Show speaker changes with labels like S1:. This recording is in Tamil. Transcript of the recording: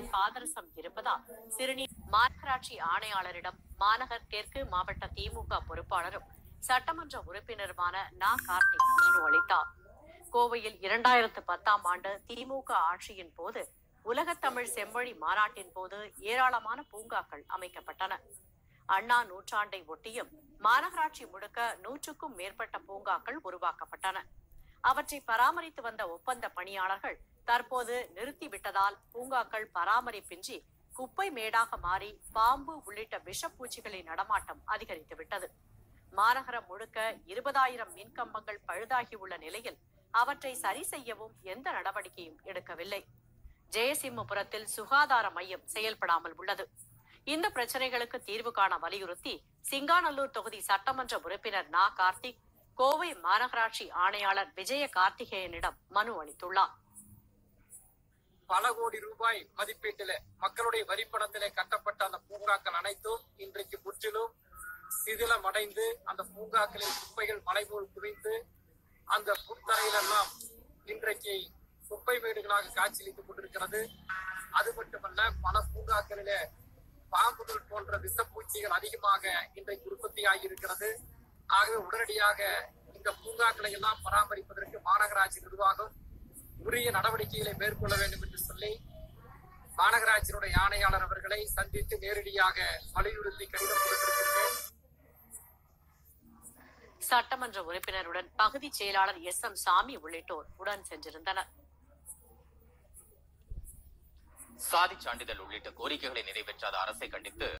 S1: குடிநீரில் பாதரசம் இருப்பதால் சிறுநீர் மாநகராட்சி ஆணையாளரிடம் மாநகர் தெற்கு மாவட்ட திமுக பொறுப்பாளரும் சட்டமன்ற உறுப்பினருமான நா. கார்த்திக் மனு அளித்தார். கோவையில் இரண்டாயிரத்து பத்தாம் ஆண்டு திமுக ஆட்சியின் போது உலகத்தமிழ் செம்மொழி மாநாட்டின் போது ஏராளமான பூங்காக்கள் அமைக்கப்பட்டன. அண்ணா நூற்றாண்டை ஒட்டியும் மாநகராட்சி முழுக்க நூற்றுக்கும் மேற்பட்ட பூங்காக்கள் உருவாக்கப்பட்டன. அவற்றை பராமரித்து வந்த ஒப்பந்த பணியாளர்கள் தற்போது நிறுத்திவிட்டதால் பூங்காக்கள் பராமரிப்பின்றி குப்பை மேடாக மாறி பாம்பு உள்ளிட்ட விஷப்பூச்சிகளின் நடமாட்டம் அதிகரித்து விட்டது மாநகரம் முழுக்க இருபதாயிரம் மின்கம்பங்கள் பழுதாகியுள்ள நிலையில் அவற்றை சரி செய்யவும் எந்த நடவடிக்கையும் எடுக்கவில்லை. ஜெயசிம்மபுரத்தில் சுகாதார மையம் செயல்படாமல் உள்ளது. இந்த பிரச்சனைகளுக்கு தீர்வு காண வலியுறுத்தி சிங்காநல்லூர் தொகுதி சட்டமன்ற உறுப்பினர் நா. கார்த்திக் கோவை மாநகராட்சி ஆணையாளர் விஜய கார்த்திகேயனிடம் மனு அளித்துள்ளார்.
S2: பல கோடி ரூபாய் மதிப்பீட்டில மக்களுடைய வரிப்பணத்திலே கட்டப்பட்ட அந்த பூங்காக்கள் அனைத்தும் இன்றைக்கு முற்றிலும் சிதிலம் அடைந்து அந்த பூங்காக்களில் குப்பைகள் மலைபோல் குவிந்து அந்த புத்தரையிலெல்லாம் இன்றைக்கு குப்பை வீடுகளாக காட்சியளித்துக் கொண்டிருக்கிறது. அது மட்டுமல்ல பல பூங்காக்களிலே பாம்புகள் போன்ற விஷப்பூச்சிகள் அதிகமாக இன்றைக்கு உற்பத்தியாகி இருக்கிறது. ஆகவே உடனடியாக இந்த பூங்காக்களை எல்லாம் பராமரிப்பதற்கு மாநகராட்சி நிர்வாகம் உரிய நடவடிக்கைகளை மேற்கொள்ள வேண்டும் என்று சொல்லி மாநகராட்சியினுடைய ஆணையாளர் அவர்களை சந்தித்து நேரடியாக வலியுறுத்தி கடிதம் கொடுத்திருக்கின்றேன்
S1: சட்டமன்ற உறுப்பினருடன் பகுதி செயலாளர் எஸ் எம் சாமி உள்ளிட்டோர் உடன் சென்றிருந்தனர்.
S3: சாதி சான்றிதழ் உள்ளிட்ட கோரிக்கைகளை நிறைவேற்றாத அரசை கண்டித்து